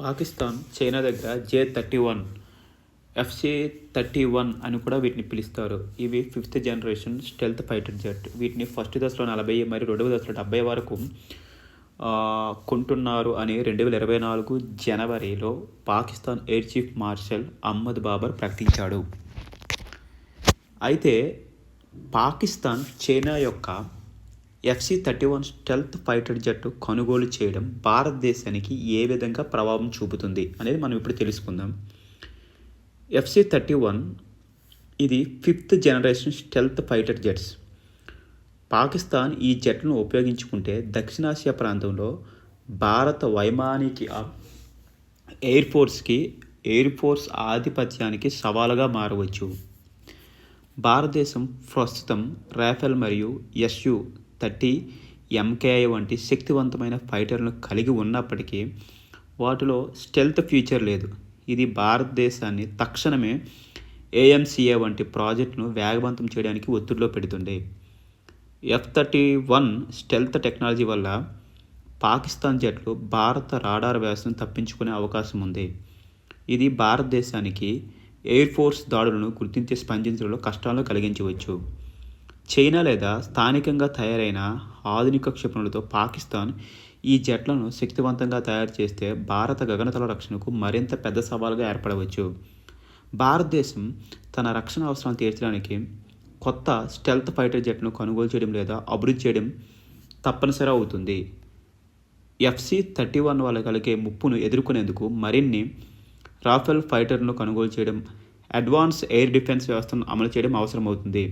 Pakistan China దగ్గర J thirty one FC thirty one అని కూడా వీటిని పిలుస్తారు. ఇవి fifth generation stealth fighter jet. వీటిని ఫస్ట్ దశలో నలభై మరియు రెండవ దశలో డెబ్బై వరకు కొంటున్నారు అని రెండు వేల ఇరవై నాలుగు జనవరిలో Pakistan air chief marshal Ahmed Babar ప్రకటించాడు. అయితే పాకిస్తాన్ చైనా యొక్క FC thirty one stealth fighter జట్టు కొనుగోలు చేయడం భారతదేశానికి ఏ విధంగా ప్రభావం చూపుతుంది అనేది మనం ఇప్పుడు తెలుసుకుందాం. ఎఫ్సి థర్టీ వన్ ఇది fifth generation stealth fighter jets. Pakistan ఈ జట్లను ఉపయోగించుకుంటే దక్షిణాసియా ప్రాంతంలో భారత వైమానిక ఎయిర్ ఫోర్స్కి ఎయిర్ ఫోర్స్ ఆధిపత్యానికి సవాలుగా మారవచ్చు. భారతదేశం ప్రస్తుతం రాఫెల్ మరియు ఎస్యు థర్టీ ఎంకేఐ వంటి శక్తివంతమైన ఫైటర్లను కలిగి ఉన్నప్పటికీ వాటిలో స్టెల్త్ ఫ్యూచర్ లేదు. ఇది భారతదేశాన్ని తక్షణమే ఏఎంసీఏ వంటి ప్రాజెక్టును వేగవంతం చేయడానికి ఒత్తిడిలో పెడుతుంది. F thirty one stealth technology వల్ల పాకిస్తాన్ జట్లు భారత రాడార్ వ్యవస్థను తప్పించుకునే అవకాశం ఉంది. ఇది భారతదేశానికి ఎయిర్ ఫోర్స్ దాడులను గుర్తించి స్పందించడంలో కష్టాలను కలిగించవచ్చు. చైనా లేదా స్థానికంగా తయారైన ఆధునిక క్షిపణులతో పాకిస్తాన్ ఈ జట్లను శక్తివంతంగా తయారు చేస్తే భారత గగనతల రక్షణకు మరింత పెద్ద సవాలుగా ఏర్పడవచ్చు. భారతదేశం తన రక్షణ అవసరాలను తీర్చడానికి కొత్త స్టెల్త్ ఫైటర్ జెట్ను కొనుగోలు చేయడం లేదా అభివృద్ధి చేయడం తప్పనిసరి అవుతుంది. ఎఫ్సి థర్టీ వన్ వల్ల కలిగే ముప్పును ఎదుర్కొనేందుకు మరిన్ని రాఫెల్ ఫైటర్ను కొనుగోలు చేయడం అడ్వాన్స్ ఎయిర్ డిఫెన్స్ వ్యవస్థను అమలు చేయడం అవసరమవుతుంది.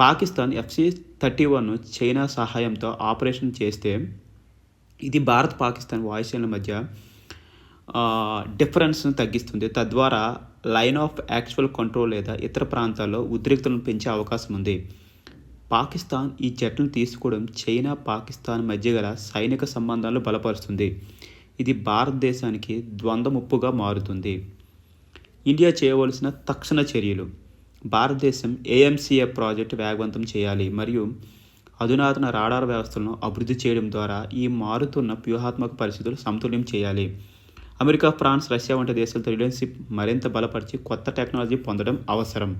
Pakistan FC thirty one China సహాయంతో ఆపరేషన్ చేస్తే ఇది భారత్ పాకిస్తాన్ వాయుసేనల మధ్య డిఫరెన్స్ను తగ్గిస్తుంది. తద్వారా లైన్ ఆఫ్ యాక్చువల్ కంట్రోల్ లేదా ఇతర ప్రాంతాల్లో ఉద్రిక్తలను పెంచే అవకాశం ఉంది. పాకిస్తాన్ ఈ జట్లను తీసుకోవడం చైనా పాకిస్తాన్ మధ్య గల సైనిక సంబంధాలను బలపరుస్తుంది. ఇది భారతదేశానికి ద్వంద్వ ముప్పుగా మారుతుంది. ఇండియా చేయవలసిన తక్షణ చర్యలు. భారతదేశం ఏఎంసీఏ ప్రాజెక్టు వేగవంతం చేయాలి మరియు అధునాతన రాడార్ వ్యవస్థలను అభివృద్ధి చేయడం ద్వారా ఈ మారుతున్న వ్యూహాత్మక పరిస్థితులు సమతుల్యం చేయాలి. అమెరికా ఫ్రాన్స్ రష్యా వంటి దేశాలతో రిలేషన్షిప్ మరింత బలపరిచి కొత్త టెక్నాలజీ పొందడం అవసరం.